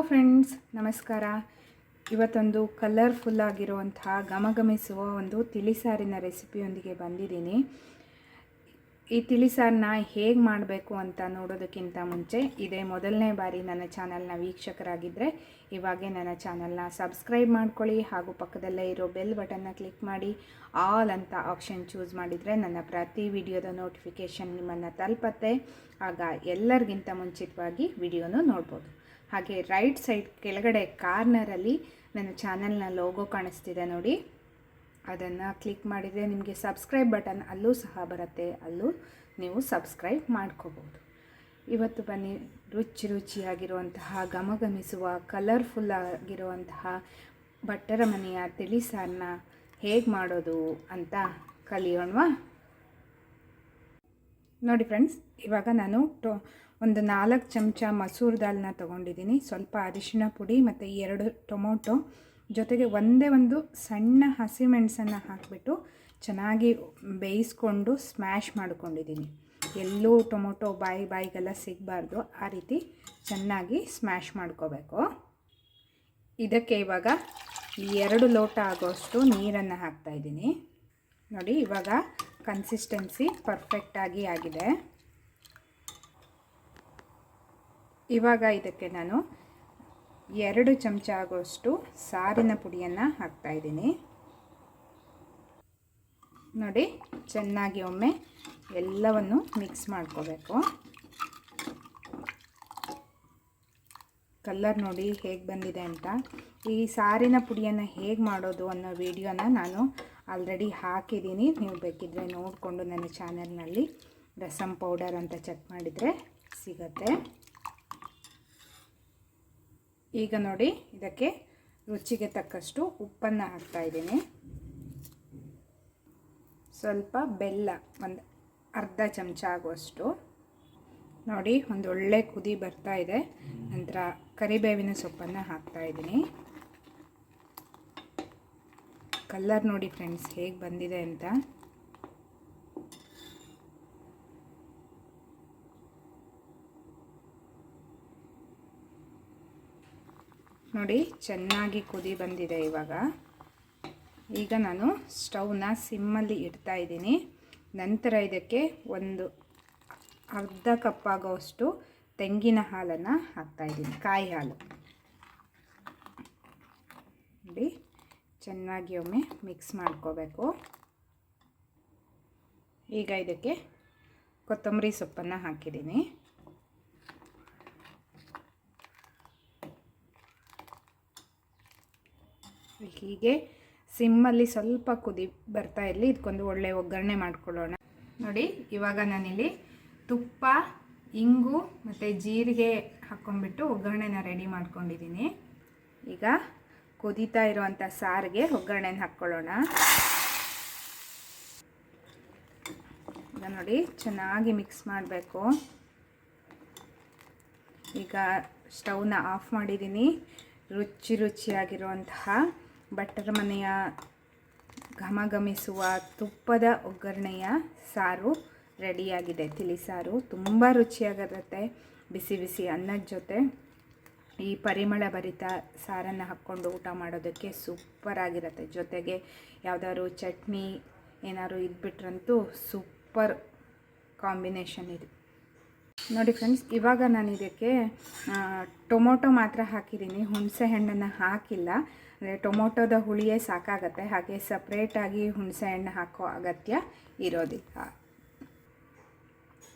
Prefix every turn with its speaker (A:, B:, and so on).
A: Friends ನಮಸ್ಕಾರ. ಇವತ್ತೊಂದು colourful ಆಗಿರುವಂತಹ ಗಮಗಮಿಸುವ ಒಂದು ತಿಳಿಸಾರಿನ ರೆಸಿಪಿಯೊಂದಿಗೆ ಬಂದಿದ್ದೀನಿ. ಈ ತಿಳಿಸಾರನ್ನ ಹೇಗೆ ಮಾಡಬೇಕು ಅಂತ ನೋಡೋದಕ್ಕಿಂತ ಮುಂಚೆ ಇದೇ ಮೊದಲನೇ ಬಾರಿ ನನ್ನ ಚಾನಲ್ನ ವೀಕ್ಷಕರಾಗಿದ್ದರೆ ಇವಾಗೆ ನನ್ನ ಚಾನಲ್ನ ಸಬ್ಸ್ಕ್ರೈಬ್ ಮಾಡ್ಕೊಳ್ಳಿ ಹಾಗೂ ಪಕ್ಕದಲ್ಲೇ ಇರೋ ಬೆಲ್ ಬಟನ್ನ ಕ್ಲಿಕ್ ಮಾಡಿ ಆಲ್ ಅಂತ ಆಪ್ಷನ್ ಚೂಸ್ ಮಾಡಿದರೆ ನನ್ನ ಪ್ರತಿ ವಿಡಿಯೋದ ನೋಟಿಫಿಕೇಷನ್ ನಿಮ್ಮನ್ನು ತಲುಪತ್ತೆ. ಆಗ ಎಲ್ಲರಿಗಿಂತ ಮುಂಚಿತವಾಗಿ ವಿಡಿಯೋನು ನೋಡ್ಬೋದು. ಹಾಗೆ ರೈಟ್ ಸೈಡ್ ಕೆಳಗಡೆ ಕಾರ್ನರಲ್ಲಿ ನನ್ನ ಚಾನಲ್ನ ಲೋಗೋ ಕಾಣಿಸ್ತಿದೆ ನೋಡಿ. ಅದನ್ನು ಕ್ಲಿಕ್ ಮಾಡಿದರೆ ನಿಮಗೆ ಸಬ್ಸ್ಕ್ರೈಬ್ ಬಟನ್ ಅಲ್ಲೂ ಸಹ ಬರುತ್ತೆ. ಅಲ್ಲೂ ನೀವು ಸಬ್ಸ್ಕ್ರೈಬ್ ಮಾಡ್ಕೋಬೋದು. ಇವತ್ತು ಬನ್ನಿ. ರುಚಿ ರುಚಿಯಾಗಿರುವಂತಹ ಗಮಗಮಿಸುವ ಕಲರ್ಫುಲ್ ಆಗಿರುವಂತಹ ಬಟ್ಟರ ಮನೆಯ ತಿಳಿಸಾರನ್ನ ಹೇಗೆ ಮಾಡೋದು ಅಂತ ಕಲಿಯೋಣವಾ? ನೋಡಿ ಫ್ರೆಂಡ್ಸ್, ಇವಾಗ ನಾನು ಟೊ ಒಂದು ನಾಲ್ಕು ಚಮಚ ಮಸೂರ್ ದಾಲ್ನ ತೊಗೊಂಡಿದ್ದೀನಿ. ಸ್ವಲ್ಪ ಅರಿಶಿಣ ಪುಡಿ ಮತ್ತು ಎರಡು ಟೊಮೊಟೊ ಜೊತೆಗೆ ಒಂದೇ ಒಂದು ಸಣ್ಣ ಹಸಿಮೆಣಸನ್ನು ಹಾಕಿಬಿಟ್ಟು ಚೆನ್ನಾಗಿ ಬೇಯಿಸ್ಕೊಂಡು ಸ್ಮ್ಯಾಶ್ ಮಾಡ್ಕೊಂಡಿದ್ದೀನಿ. ಎಲ್ಲೂ ಟೊಮೊಟೊ ಬಾಯಿ ಬಾಯಿಗೆಲ್ಲ ಸಿಗಬಾರ್ದು. ಆ ರೀತಿ ಚೆನ್ನಾಗಿ ಸ್ಮ್ಯಾಶ್ ಮಾಡ್ಕೋಬೇಕು. ಇದಕ್ಕೆ ಇವಾಗ ಎರಡು ಲೋಟ ಆಗೋಷ್ಟು ನೀರನ್ನು ಹಾಕ್ತಾಯಿದ್ದೀನಿ ನೋಡಿ, ಇವಾಗ ಕನ್ಸಿಸ್ಟೆನ್ಸಿ ಪರ್ಫೆಕ್ಟಾಗಿ ಆಗಿದೆ. ಇವಾಗ ಇದಕ್ಕೆ ನಾನು ಎರಡು ಚಮಚ ಆಗೋಷ್ಟು ಸಾರಿನ ಪುಡಿಯನ್ನು ಹಾಕ್ತಾಯಿದ್ದೀನಿ ನೋಡಿ, ಚೆನ್ನಾಗಿ ಒಮ್ಮೆ ಎಲ್ಲವನ್ನು ಮಿಕ್ಸ್ ಮಾಡ್ಕೋಬೇಕು. ಕಲ್ಲರ್ ನೋಡಿ ಹೇಗೆ ಬಂದಿದೆ ಅಂತ. ಈ ಸಾರಿನ ಪುಡಿಯನ್ನು ಹೇಗೆ ಮಾಡೋದು ಅನ್ನೋ ವಿಡಿಯೋನ ನಾನು ಆಲ್ರೆಡಿ ಹಾಕಿದ್ದೀನಿ. ನೀವು ಬೇಕಿದ್ದರೆ ನೋಡಿಕೊಂಡು ನನ್ನ ಚಾನಲ್ನಲ್ಲಿ ರಸಮ್ ಪೌಡರ್ ಅಂತ ಚೆಕ್ ಮಾಡಿದರೆ ಸಿಗತ್ತೆ. ಈಗ ನೋಡಿ, ಇದಕ್ಕೆ ರುಚಿಗೆ ತಕ್ಕಷ್ಟು ಉಪ್ಪನ್ನು ಹಾಕ್ತಾಯಿದ್ದೀನಿ ಸ್ವಲ್ಪ ಬೆಲ್ಲ, ಒಂದು ಅರ್ಧ ಚಮಚ ಆಗುವಷ್ಟು. ನೋಡಿ, ಒಂದು ಒಳ್ಳೆ ಕುದಿ ಬರ್ತಾ ಇದೆ. ನಂತರ ಕರಿಬೇವಿನ ಸೊಪ್ಪನ್ನು ಹಾಕ್ತಾಯಿದ್ದೀನಿ ಕಲ್ಲರ್ ನೋಡಿ ಫ್ರೆಂಡ್ಸ್ ಹೇಗೆ ಬಂದಿದೆ ಅಂತ. ನೋಡಿ ಚೆನ್ನಾಗಿ ಕುದಿ ಬಂದಿದೆ ಇವಾಗ. ಈಗ ನಾನು ಸ್ಟವ್ನ ಸಿಮ್ಮಲ್ಲಿ ಇಡ್ತಾ ಇದ್ದೀನಿ. ನಂತರ ಇದಕ್ಕೆ ಒಂದು ಅರ್ಧ ಕಪ್ ಆಗೋಷ್ಟು ತೆಂಗಿನ ಹಾಲನ್ನು ಹಾಕ್ತಾಯಿದ್ದೀನಿ ಕಾಯಿ ಹಾಲು. ನೋಡಿ. ಚೆನ್ನಾಗಿ ಒಮ್ಮೆ ಮಿಕ್ಸ್ ಮಾಡ್ಕೋಬೇಕು. ಈಗ ಇದಕ್ಕೆ ಕೊತ್ತಂಬರಿ ಸೊಪ್ಪನ್ನು ಹಾಕಿದ್ದೀನಿ. ಹೀಗೆ ಸಿಮ್ಮಲ್ಲಿ ಸ್ವಲ್ಪ ಕುದಿ ಬರ್ತಾ ಇರಲಿ ಇದಕ್ಕೊಂದು ಒಳ್ಳೆ ಒಗ್ಗರಣೆ ಮಾಡ್ಕೊಳ್ಳೋಣ. ನೋಡಿ, ಇವಾಗ ನಾನಿಲ್ಲಿ ತುಪ್ಪ, ಇಂಗು ಮತ್ತು ಜೀರಿಗೆ ಹಾಕ್ಕೊಂಡ್ಬಿಟ್ಟು ಒಗ್ಗರಣೆನ ರೆಡಿ ಮಾಡ್ಕೊಂಡಿದ್ದೀನಿ. ಈಗ ಕುದೀತಾ ಇರುವಂಥ ಸಾರಿಗೆ ಒಗ್ಗರಣೆನ ಹಾಕ್ಕೊಳ್ಳೋಣ. ನೋಡಿ ಚೆನ್ನಾಗಿ ಮಿಕ್ಸ್ ಮಾಡಬೇಕು. ಈಗ ಸ್ಟವ್ನ ಆಫ್ ಮಾಡಿದ್ದೀನಿ ರುಚಿ ರುಚಿಯಾಗಿರುವಂತಹ ಬಟರ್ ಮನೆಯ ಘಮಘಮಿಸುವ ತುಪ್ಪದ ಒಗ್ಗರಣೆಯ ಸಾರು ರೆಡಿಯಾಗಿದೆ. ತಿಳಿ ಸಾರು ತುಂಬ ರುಚಿಯಾಗಿರುತ್ತೆ. ಬಿಸಿ ಬಿಸಿ ಅನ್ನದ ಜೊತೆ. ಈ ಪರಿಮಳ ಭರಿತ ಸಾರನ್ನು ಹಾಕ್ಕೊಂಡು ಊಟ ಮಾಡೋದಕ್ಕೆ ಸೂಪರಾಗಿರುತ್ತೆ ಜೊತೆಗೆ ಯಾವುದಾದ್ರು ಚಟ್ನಿ ಏನಾದ್ರು ಇದ್ಬಿಟ್ರಂತೂ ಸೂಪರ್ ಕಾಂಬಿನೇಷನ್ ಇದು. ನೋಡಿ ಫ್ರೆಂಡ್ಸ್ ಇವಾಗ ನಾನು ಇದಕ್ಕೆ ಟೊಮೊಟೊ ಮಾತ್ರ ಹಾಕಿದ್ದೀನಿ. ಹುಣಸೆ ಹಣ್ಣನ್ನು ಹಾಕಿಲ್ಲ. ಅಂದರೆ ಟೊಮೊಟೊದ ಹುಳಿಯೇ ಸಾಕಾಗತ್ತೆ. ಹಾಗೆ ಸಪ್ರೇಟಾಗಿ ಹುಣಸೆ ಹಣ್ಣು ಹಾಕೋ ಅಗತ್ಯ ಇರೋದಿಲ್ಲ.